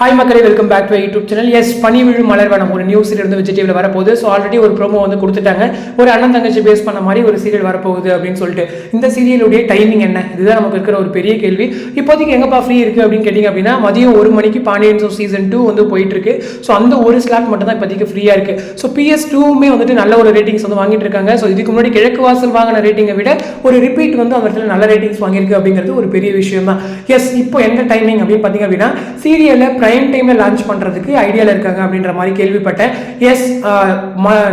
Hi மக்களே welcome back to YouTube channel S பனி விழும் மலர்வனம் ஒரு நியூ இருந்து விஜய் டிவியில் வரப்போகுது. ஸோ ஆல்ரெடி ஒரு ப்ரோமோ வந்து கொடுத்துட்டாங்க. ஒரு அண்ணன் தங்கச்சி பேஸ் பண்ண மாதிரி ஒரு சீரியல் வரப்போகுது அப்படின்னு சொல்லிட்டு. இந்த சீரியலுடைய டைமிங் என்ன? இதுதான் நமக்கு இருக்கிற ஒரு பெரிய கேள்வி. இப்போதைக்கு எங்கப்பா ஃப்ரீ இருக்குது அப்படின்னு கேட்டிங்க அப்படின்னா மதியம் ஒரு மணிக்கு பாண்டியன் ஷோ சீசன் டூ வந்து போயிட்டு இருக்கு ஸோ அந்த ஒரு ஸ்லாட் மட்டும் தான் இப்போதைக்கு ஃப்ரீயாக இருக்கு. ஸோ பிஎஸ் டூவுமே வந்துட்டு நல்ல ஒரு ரேட்டிங்ஸ் வந்து வாங்கிட்டு இருக்காங்க. ஸோ இதுக்கு முன்னாடி கிழக்கு வாசல் வாங்கின ரேட்டிங்கை விட ஒரு ரிப்பீட் வந்து அந்த இடத்துல நல்ல ரேட்டிங்ஸ் வாங்கியிருக்கு அப்படிங்கிறது ஒரு பெரிய விஷயம் தான் எஸ் இப்போ எந்த டைமிங் அப்படின்னு பார்த்தீங்க அப்படின்னா சீரியலை டைம் டைமில் லான்ச் பண்ணுறதுக்கு ஐடியாவில் இருக்காங்க அப்படின்ற மாதிரி கேள்விப்பட்டேன். Yes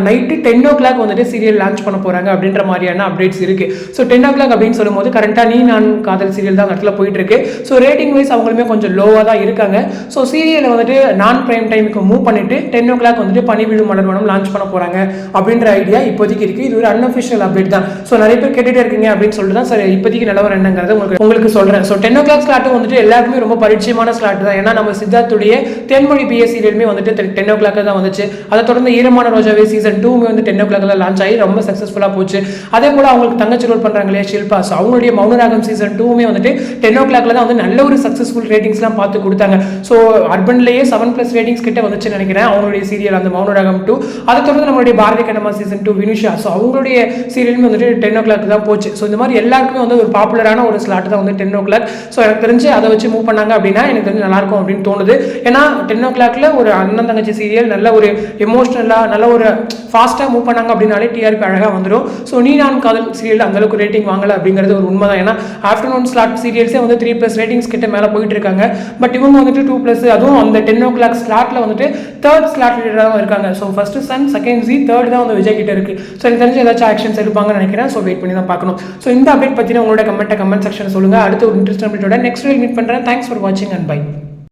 night ten o'clock வந்துட்டு சீரியல் லான்ச் பண்ண போகிறாங்க அப்படின்ற மாதிரியான அப்டேட்ஸ் இருக்குது ஸோ டென் ஓ கிளாக் அப்படின்னு சொல்லும்போது கரெக்டாக நீ நான் காதல் சீரியல் தான் இடத்துல போயிட்டு இருக்கு ஸோ ரேட்டிங் வைஸ் அவங்களுமே கொஞ்சம் லோவாக தான் இருக்காங்க. ஸோ சீரியலை வந்துட்டு நான் பிரைம் டைமுக்கு மூவ் பண்ணிட்டு டென் ஓ கிளாக் வந்துட்டு பனி விழு மலர்வனம் லான்ச் பண்ண போகிறாங்க அப்படின்ற ஐடியா இப்போதைக்கு இருக்குது இது ஒரு அன்அஃபிஷியல் அப்டேட் தான். ஸோ நிறைய பேர் கேட்டுட்டே இருக்கீங்க அப்படின்னு சொல்லிட்டு தான் சார் இப்போதைக்கு நிலவரம் என்னங்கிறத உங்களுக்கு உங்களுக்கு சொல்கிறேன் ஸோ டென் ஓ கிளாக் ஸ்லாட்டும் வந்துட்டு எல்லாருக்குமே ரொம்ப பரிச்சயமான ஸ்லாட் தான். ஏன்னா நம்ம சித்தார்த்துடைய தென்மொழி பிஎஸ் சீரியலுமே வந்துட்டு டென் ஓ கிளாக் தான் வந்துச்சு. அதை தொடர்ந்து ஈரமான ரோஜாவே சீசன் டூமே வந்து டென் ஓ கிளாக் தான் லான்ச் ஆகி ரொம்ப சக்ஸஸ்ஃபுல்லாக போச்சு. அதே போல் அவங்களுக்கு தங்கச்சி ரோல் பண்ணுறாங்க இல்லையா ஷில்பா. ஸோ அவங்களுடைய மௌனராகம் சீசன் டூமே வந்துட்டு டென் ஓ கிளாக்ல தான் வந்து நல்ல ஒரு சக்ஸஸ்ஃபுல் ரேட்டிங்ஸ்லாம் பார்த்து கொடுத்தாங்க. ஸோ அர்பன்லேயே செவன் ப்ளஸ் ரேட்டிங்ஸ் கிட்ட வந்துச்சுன்னு நினைக்கிறேன் அவங்களுடைய சீரியல் அந்த மௌனராகம் டூ அதை தொடர்ந்து நம்மளுடைய Bharathi Kannamma season two Vinusha. So அவங்களுடைய சீரியலுமே வந்துட்டு டென் ஓ கிளாக் தான் போச்சு. ஸோ இந்த மாதிரி எல்லாருக்குமே வந்து ஒரு பாப்புலரான ஒரு ஸ்லாட் தான் வந்து டென் ஓ கிளாக் ஸோ எனக்கு தெரிஞ்சு அதை வச்சு மூவ் பண்ணாங்க அப்படின்னா எனக்கு தெரிஞ்சு நல்லாயிருக்கும் அப்படின்னு தோணுது. ஏன்னா டென் ஓ கிளாக்ல ஒரு அண்ணன் தங்கச்சி சீரியல் நல்ல ஒரு எமோஷ்னலாக நல்ல ஒரு ஃபாஸ்ட்டாக மூவ் பண்ணாங்க அப்படின்னாலே டிஆர்பி அழகாக வந்துடும் ஸோ நீ நான் காதல் சீரியல் அந்தளவுக்கு ரேட்டிங் வாங்கலை அப்படிங்கிறது ஒரு உண்மை தான் ஏன்னா ஆஃப்டர்நூன் ஸ்லாட் சீரியல்ஸே வந்து த்ரீ ப்ளஸ் ரேட்டிங்ஸ் கிட்ட மேலே போயிட்டு இருக்காங்க பட் இவங்க வந்துட்டு டூ ப்ளஸ் அதுவும் அந்த டென் ஓ கிளாக் ஸ்லாட்டில் வந்துட்டு தேர்ட் ஸ்லாட் தான் இருக்காங்க. So first Sun second Zee third தான் வந்து விஜய் கிட்ட இருக்கு. ஸோ எனக்கு தெரிஞ்சு ஏதாச்சும் ஆக்ஷன்ஸ் எடுப்பாங்கன்னு நினைக்கிறேன். ஸோ வெயிட் பண்ணி தான் பார்க்கணும். ஸோ இந்த அப்டேட் பற்றின உங்களோட கமெண்ட்டை கமெண்ட் செக்ஷன் சொல்லுங்கள் அடுத்த ஒரு இன்ட்ரெஸ்ட் அப்டேட்டோட நெக்ஸ்ட் வீல் மீட் பண்ணுறேன் தேங்க்ஸ் ஃபார் வாட்சிங் அண்ட் பை